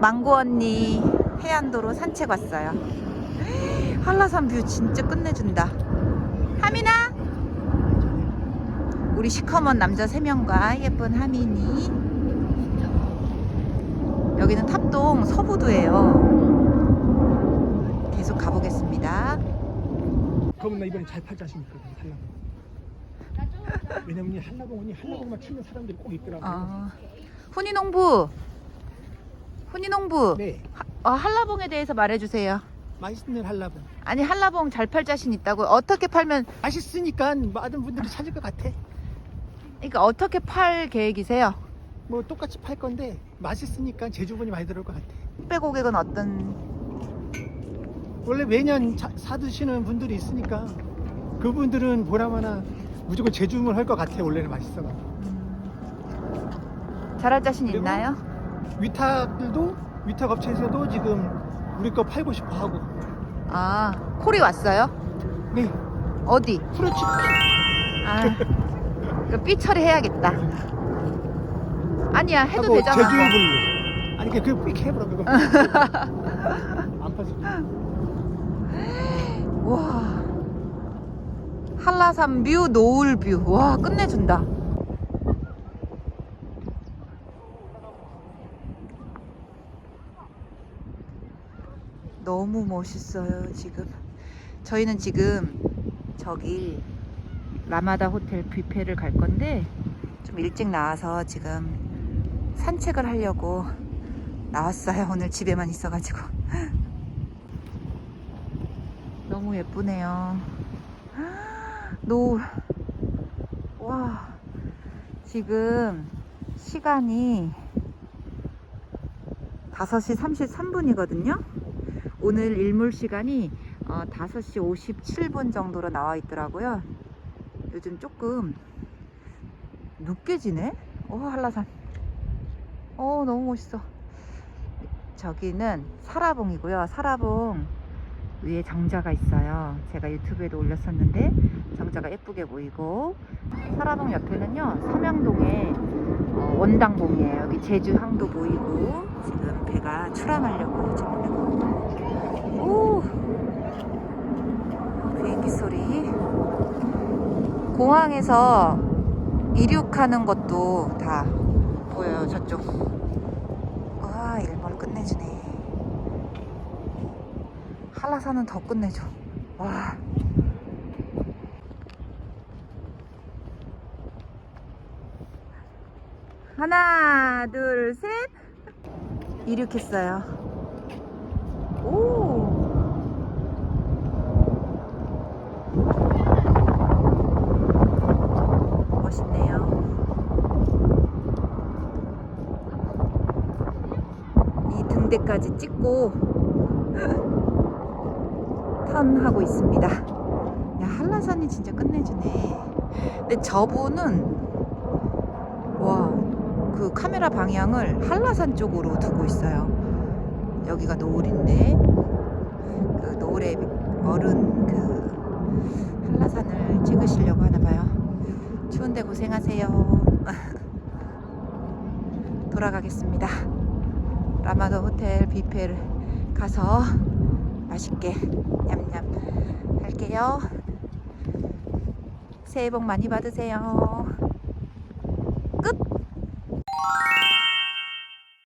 망고 언니 해안도로 산책 왔어요. 한라산 뷰 진짜 끝내준다. 하민아, 우리 시커먼 남자 세 명과 예쁜 하민이. 여기는 탑동 서부도예요. 계속 가보겠습니다. 그러면 나 이번에 잘 팔 자신 있거든 한라봉 왜냐면 이 한라봉은 이 한라봉만 치는 사람들이 꼭 있더라고 어, 훈이농부, 훈이농부. 네 어, 한라봉에 대해서 말해주세요. 맛있는 한라봉 아니 한라봉 잘 팔 자신 있다고 어떻게 팔면 맛있으니까 많은 분들이 찾을 것 같아 그러니까 어떻게 팔 계획이세요? 뭐 똑같이 팔 건데 맛있으니까 제주분이 많이 들어올 것 같아 택배 고객은 어떤 원래 매년 자- 사드시는 분들이 있으니까 그분들은 보나마나 무조건 제주문 할것 같아 원래는 맛있어 음, 잘할 자신 그리고 있나요? 위탁들도 위탁 업체에서도 지금 우리 거 팔고 싶어 하고 아 콜이 왔어요? 네 어디? 프로치 아, 그 삐처리 해야겠다. 아니야 해도 하고 되잖아. 제주분로 아니 그냥 그 해보라 그거 안 팔수 와 한라산 뷰 노을 뷰와 끝내준다. 너무 멋있어요 지금. 저희는 지금 저기 라마다 호텔 뷔페를 갈 건데 좀 일찍 나와서 지금 산책을 하려고 나왔어요. 오늘 집에만 있어가지고. 너무 예쁘네요. 노을. 와. 지금 시간이 5시 33분이거든요. 오늘 일몰 시간이 어, 5시 57분 정도로 나와 있더라고요. 요즘 조금 늦게 지네? 오, 한라산. 어, 너무 멋있어. 저기는 사라봉이고요. 사라봉 위에 정자가 있어요. 제가 유튜브에도 올렸었는데 정자가 예쁘게 보이고 사라봉 옆에는요 삼양동의 어, 원당봉이에요. 여기 제주 항도 보이고 지금 배가 출항하려고 지금 오 비행기 소리 공항에서 이륙하는 것도 다 보여요 저쪽. 와 일몰 끝내주네. 한라산은 더 끝내줘. 와. 하나 둘 셋. 이륙했어요. 오 멋있네요 이 등대까지 찍고 턴하고 있습니다. 야, 한라산이 진짜 끝내주네. 근데 저분은 와, 그 카메라 방향을 한라산 쪽으로 두고 있어요. 여기가 노을인데 그 노을의 어른 그 한라산을 찍으시려고 하나 봐요. 추운데 고생하세요. 돌아가겠습니다. 라마도 호텔 뷔페를 가서 맛있게 냠냠 할게요. 새해 복 많이 받으세요.